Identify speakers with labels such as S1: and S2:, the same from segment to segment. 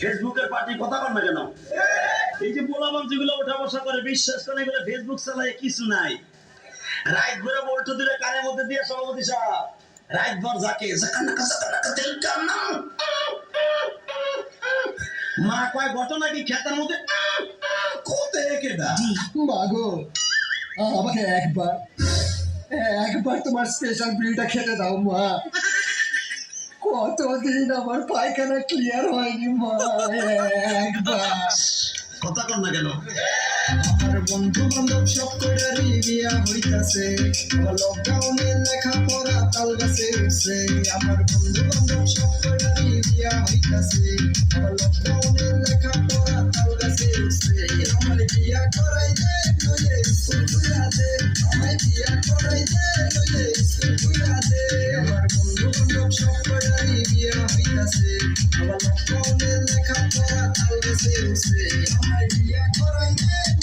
S1: ফেসবুকের পার্টি কথা কর না কেন? এই যে পোলাবান যেগুলো ওঠা করে, বিশ্বাস করে ফেসবুক চালায় কিছু নাই। রাত ভরে বল্টু দিলে কানের মধ্যে দিয়ে সভাপতি সাহেব রাত ভর যাকে জাকানাকা জাকানাকা তেল কান্নাম মা কয় ঘটনা কি খেতার মধ্যে? কোথায় কেডা
S2: মাগো আমাকে একবার একবার তোমার স্পেশাল বিলটা খেতে দাও মা। কতদিন আমার পায়খানা ক্লিয়ার হয়নি মা একবার।
S1: কথা কর না কেন?
S2: বন্ধু বান্ধব সব কটারই বিয়া হইতাছে। আমার লকডাউনে লেখাপড়া তাল গাছে উঠছে। আমার বন্ধু বান্ধব সব কটারই বিয়া হইতাছে। আমার লকডাউনে লেখাপড়া তাল গাছে উঠছে। আমার বিয়া করাই দে নইলে স্কুল খুইলা দে। আমায় বিয়া করাই দে নইলে স্কুল খুইলা দে। আমার বন্ধু বান্ধব সব কটারই বিয়া হইতাছে। আমার লকডাউনে লেখাপড়া তাল গাছে উঠছে। আমায় বিয়া করাই দে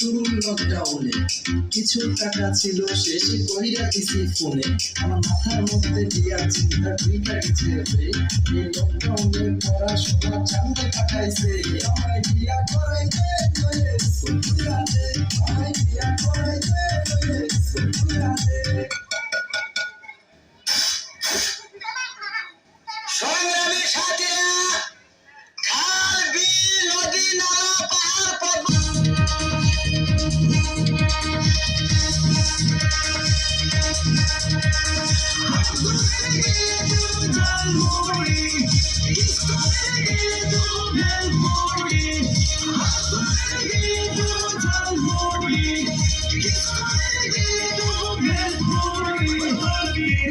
S2: শুরু লকডাউনে কিছু টাকা ছিল শেষে কইরা দিছি ফোনে আমার মাথার মধ্যে দিয়া চিন্তা দুইটা রে এই লকডাউনে পড়াশোনা জানতে কাটাইছে আমায় দিয়া করাইতে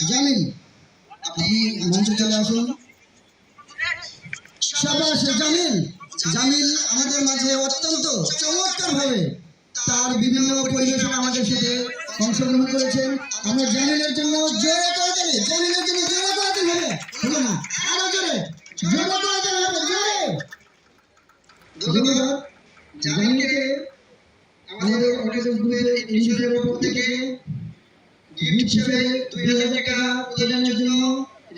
S2: জামিল আপনি মঞ্চে চলে আসুন। জামিল। জামিল আমাদের মাঝে অত্যন্ত চমৎকার ভাবে তার বিভিন্ন পরিবেশনে আমাদের সাথে অংশগ্রহণ করেছেন। আমরা জামিলের জন্য জোরে করে জামিলের জন্য জোরে করে হবে হলো না আরও জোরে জোরে করে দিতে হবে জোরে ধন্যবাদ জামিলকে আমাদের অকেজন ইনস্টিটিউটের পক্ষ থেকে গিফট হিসেবে দুই হাজার টাকা প্রদানের জন্য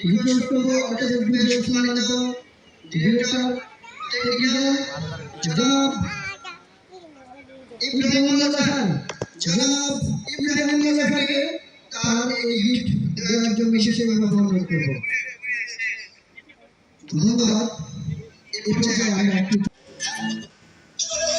S2: রিকোয়েস্ট করব। অর্থাৎ সম্মানিত ডিরেক্টর খান জনাব খানকে তার এই গিফট দেওয়ার জন্য বিশেষভাবে অনুরোধ ধন্যবাদ। পর্যায়ে